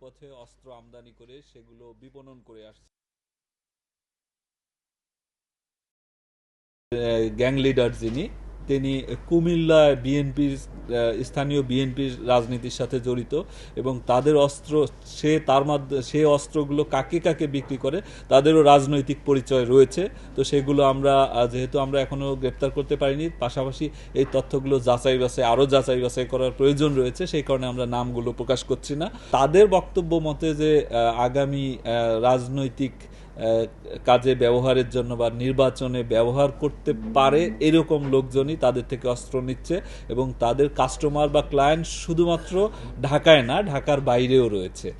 পথে অস্ত্র আমদানি করে সেগুলো বিপণন করে আসছে। গ্যাং লিডার যিনি তিনি কুমিল্লা বিএনপির স্থানীয় বিএনপির রাজনীতির সাথে জড়িত এবং তাদের অস্ত্র, সে তার মাধ্যমে, সে অস্ত্রগুলো কাকে কাকে বিক্রি করে তাদেরও রাজনৈতিক পরিচয় রয়েছে। তো সেগুলো আমরা যেহেতু আমরা এখনও গ্রেপ্তার করতে পারিনি, পাশাপাশি এই তথ্যগুলো যাচাই বাছাই, আরও যাচাই বাছাই করার প্রয়োজন রয়েছে, সেই কারণে আমরা নামগুলো প্রকাশ করছি না। তাদের বক্তব্য মতে যে আগামী রাজনৈতিক কাজে ব্যবহারের জন্য বা নির্বাচনে ব্যবহার করতে পারে এরকম লোকজনই তাদের থেকে অস্ত্র নিচ্ছে এবং তাদের কাস্টমার বা ক্লায়েন্ট শুধুমাত্র ঢাকায় না ঢাকার বাইরেও রয়েছে।